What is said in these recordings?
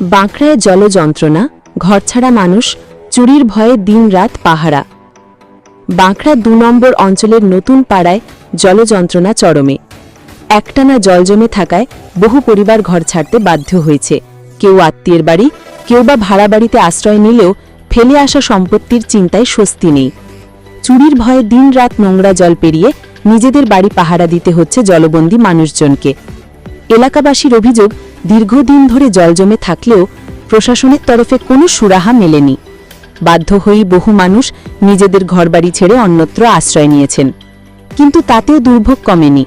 বাঁকড়ায় জলযন্ত্রণা, ঘরছাড়া মানুষ, চুরির ভয়ে দিনরাত পাহারা। বাঁকড়া দু নম্বর অঞ্চলের নতুন পাড়ায় জলযন্ত্রণা চরমে। একটানা জল জমে থাকায় বহু পরিবার ঘর ছাড়তে বাধ্য হয়েছে। কেউ আত্মীয়ের বাড়ি, কেউ বা ভাড়া বাড়িতে আশ্রয় নিলেও ফেলে আসা সম্পত্তির চিন্তায় স্বস্তি নেই। চুরির ভয়ে দিনরাত নোংরা জল পেরিয়ে নিজেদের বাড়ি পাহারা দিতে হচ্ছে জলবন্দী মানুষজনকে। এলাকাবাসীর অভিযোগ দীর্ঘদিন ধরে জল জমে থাকলেও প্রশাসনের তরফে কোনো সুরাহা মেলেনি। বাধ্য হয়েই বহু মানুষ নিজেদের ঘরবাড়ি ছেড়ে অন্যত্র আশ্রয় নিয়েছেন। কিন্তু তাতেও দুর্ভোগ কমেনি।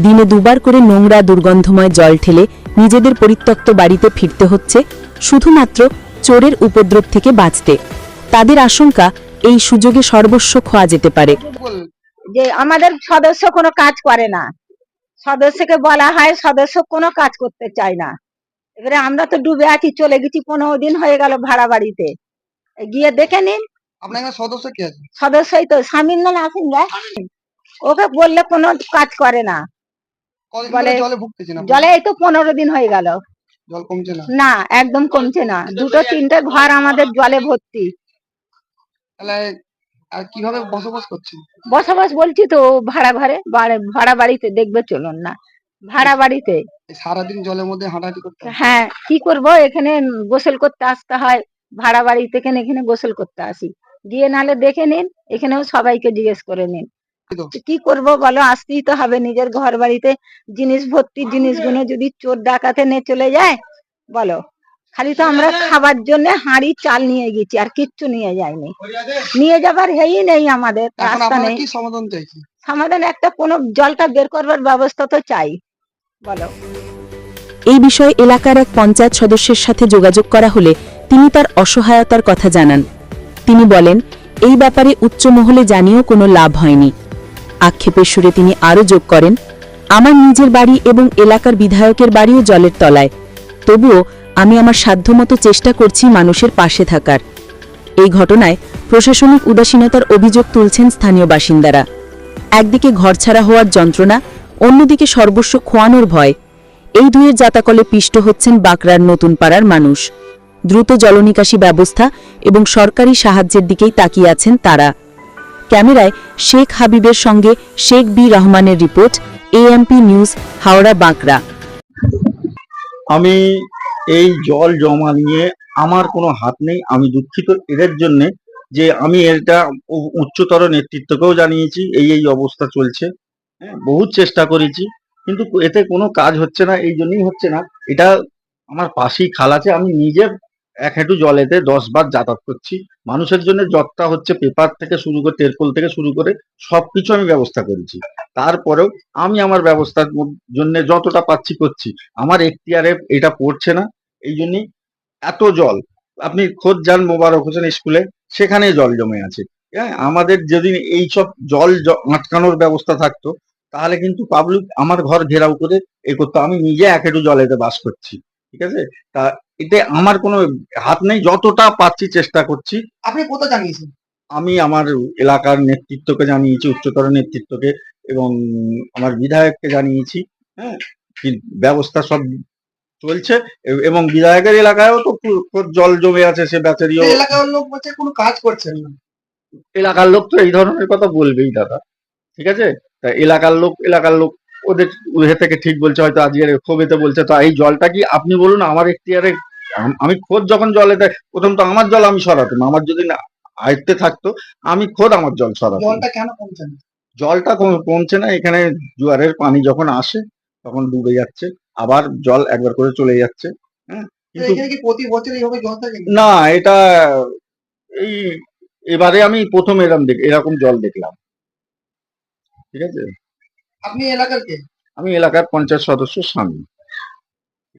দিনে দুবার করে নোংরা, দুর্গন্ধময় জল ঠেলে নিজেদের পরিত্যক্ত বাড়িতে ফিরতে হচ্ছে শুধুমাত্র চোরের উপদ্রব থেকে বাঁচতে। তাদের আশঙ্কা, এই সুযোগে সর্বস্ব খোয়া যেতে পারে। যে আমাদের সদস্য কোনো কাজ করে না। সদস্যকে বলা হয় সদস্য কোনো কাজ করতে চায় না। এবারে আমরা তো ডুবে আছি চলে গেছি পনেরো দিন হয়ে গেল ভাড়া বাড়িতে। গিয়ে দেখে নিন। সদস্য কি আছে? সদস্যই তো স্বামীর নাম আসেন ওকে বললে কোনো কাজ করে না। বলে- জলে এই তো পনেরো দিন হয়ে গেল। জল কমছে না? না একদম কমছে না। দুটো তিনটে ঘর আমাদের জলে ভর্তি। আর কীভাবে বসবাস করছেন? বসবাস বলছি তো ভাড়া ঘরে ভাড়া বাড়িতে দেখবে চলুন না। ভাড়া বাড়িতে। সারাদিন জলের মধ্যে হাঁটাহাঁটি করতে হ্যাঁ? কি করব? এখানে গোসল করতে আসতে হয়। ভাড়া বাড়ি থেকে এখানে গোসল করতে আসি। গিয়ে নালে দেখে নিন এখানেও সবাইকে জিজ্ঞেস করে নিন। কি করব বলো? আসতেই তো হবে নিজের ঘর বাড়িতে। জিনিস ভর্তি জিনিসগুলো যদি চোর ডাকাতে নিয়ে চলে যায় বলো। খালি তো আমরা খাবার জন্য হাঁড়ি চাল নিয়ে গেছি আর কিচ্ছু নিয়ে যাইনি। নিয়ে যাবার হেই নেই আমাদের রাস্তা নেই। সমাধান সমাধান একটা কোনো জলটা বের করবার ব্যবস্থা তো চাই। বলো। এই বিষয়ে এলাকার এক পঞ্চায়েত সদস্যের সাথে যোগাযোগ করা হলে তিনি তার অসহায়তার কথা জানান। তিনি বলেন এই ব্যাপারে উচ্চ মহলে জানিয়েও কোনো লাভ হয়নি। আক্ষেপের সুরে তিনি আরও যোগ করেন আমার নিজের বাড়ি এবং এলাকার বিধায়কের বাড়িও জলের তলায়। তবুও আমি আমার সাধ্যমতো চেষ্টা করছি মানুষের পাশে থাকার। এই ঘটনায় প্রশাসনিক উদাসীনতার অভিযোগ তুলছেন স্থানীয় বাসিন্দারা। একদিকে ঘরছাড়া হওয়ার যন্ত্রণা, অন্যদিকে সর্বস্ব খোয়ানোর ভয়। এই দুয়ের জাতাকলে পিষ্ট হচ্ছেন বাঁকড়ার নতুন পাড়ার মানুষ। দ্রুত জলনিকাশি ব্যবস্থা এবং সরকারি সাহায্যের দিকেই তাকিয়ে আছেন তারা। ক্যামেরায় শেখ হাবিবের সঙ্গে শেখ বি রহমানের report AMP news, Howrah, Bankura. আমি এই জল জমা নিয়ে আমার কোনো হাত নেই, আমি দুঃখিত এদের জন্য যে আমি এটা উচ্চতর নেতৃত্বকেও জানিয়েছি, এই এই অবস্থা চলছে। বহু বহুত চেষ্টা করেছি, কিন্তু এতে কোনো কাজ হচ্ছে না, এই জন্যই হচ্ছে না। এটা আমার পাশেই খাল আছে, আমি নিজে এক হাঁটু জলেতে দশ বার যাতায়াত করছি। মানুষের জন্য যতটা হচ্ছে পেপার থেকে শুরু করে তেরপোল থেকে শুরু করে সবকিছু আমি ব্যবস্থা করেছি। তারপরেও আমি আমার ব্যবস্থার জন্য যতটা পাচ্ছি করছি। আমার এখতিয়ারে এটা পড়ছে না। এই জন্যই এত জল। আপনি খোঁজ যান মোবারক হোসেন স্কুলে সেখানে জল জমে আছে। হ্যাঁ আমাদের যদি এই সব জল আটকানোর ব্যবস্থা থাকতো, তাহলে কিন্তু পাবলিক আমার ঘর ঘেরাও করে এ করতো। আমি নিজে এক একটু জলেতে বাস করছি। ঠিক আছে? তা এতে আমার কোনো হাত নেই যতটা পাচ্ছি চেষ্টা করছি। আপনি কোথায় জানিয়েছেন? আমি আমার এলাকার নেতৃত্বকে জানিয়েছি উচ্চতর নেতৃত্বকে এবং আমার বিধায়ককে জানিয়েছি হ্যাঁ? কি ব্যবস্থা সব চলছে এবং বিধায়কের এলাকায়ও তো জল জমে আছে সে ব্যাচারিও এলাকার লোক বলছে কোনো কাজ করছেন না। এলাকার লোক তো এই ধরনের কথা বলবেই দাদা ঠিক আছে? তা এলাকার লোক এলাকার লোক ওদের উহে থেকে ঠিক বলছে হয়তো আজকের ক্ষোভেতে বলছে। তো এই জলটা কি আপনি বলুন আমার এখতিয়ারে আম- আমি খোদ যখন জলেতে প্রথম তো আমার জল আমি সরাতাম আমার যদি না আয়ত্তে থাকতো আমি খোদ আমার জল সরাতাম। জলটা কেন কমছে না? জলটা কমছে না এখানে জোয়ারের পানি যখন আসে তখন ডুবে যাচ্ছে আবার জল একবার করে চলে যাচ্ছে হ্যাঁ? জল না এটা এই এবারে আমি প্রথম এরকম দেখ এরকম জল দেখলাম। ঠিক আছে? আপনি এলাকার কে? আমি এলাকার পঞ্চায়েত সদস্য স্বামী।